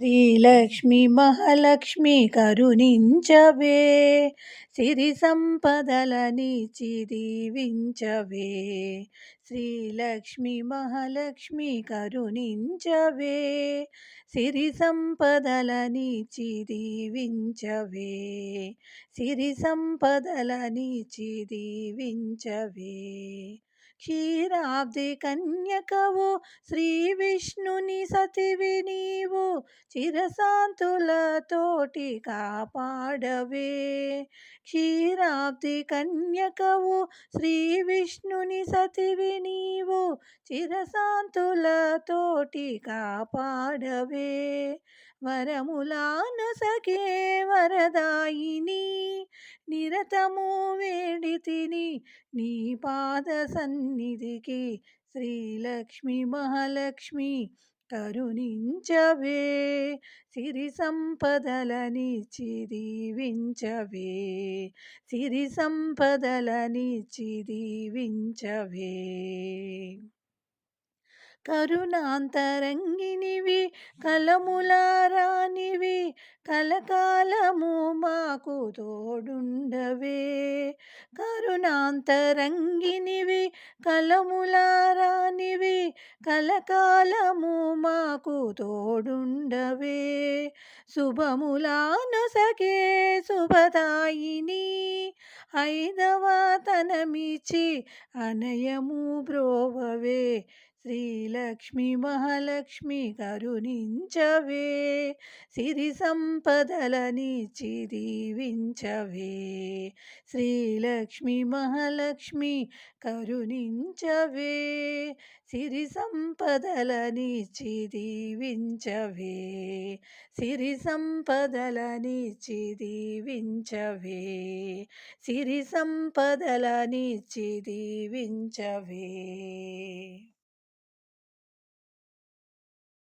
శ్రీలక్ష్మి మహాలక్ష్మి కరుణించవే సిరి సంపదలనిచి దీవించవే శ్రీలక్ష్మి మహాలక్ష్మి కరుణించవే సిరి సంపదలనిచి దీవించవే సిరి సంపదలనిచి దీవించవే క్షీరాబ్ది కన్యకవు శ్రీ విష్ణుని సతివి నీవు చిరశాంతులతోటి కాపాడవే. క్షీరాబ్ది కన్యకవు శ్రీ విష్ణుని సతివి నీవు చిరశాంతులతోటి కాపాడవే. వరములాను సఖే వరదాయిని నిరతము వేడి తిని నీ పాద సన్నిధికి శ్రీలక్ష్మి మహాలక్ష్మి కరుణించవే. సిరి సంపదలనిచి దీవించవే సిరి సంపదలనిచి దీవించవే కరుణాంతరంగినివి కలములారా కలకాలము మాకు తోడుండవే. కరుణాంతరంగినివి కలములారానివి కలకాలము మాకు తోడుండవే. శుభములాను సకే శుభదాయిని ఐదవ తనమిచి అనయము బ్రోవవే. శ్రీలక్ష్మి మహాలక్ష్మి కరుణించవే సిరి సంపదలనిచి దీవించవే శ్రీలక్ష్మి మహాలక్ష్మి కరుణించవే సిరి సంపదలనిచి దీవించవే సిరి సంపదలనిచి దీవించవే సిరి సంపదలనిచి దీవించవే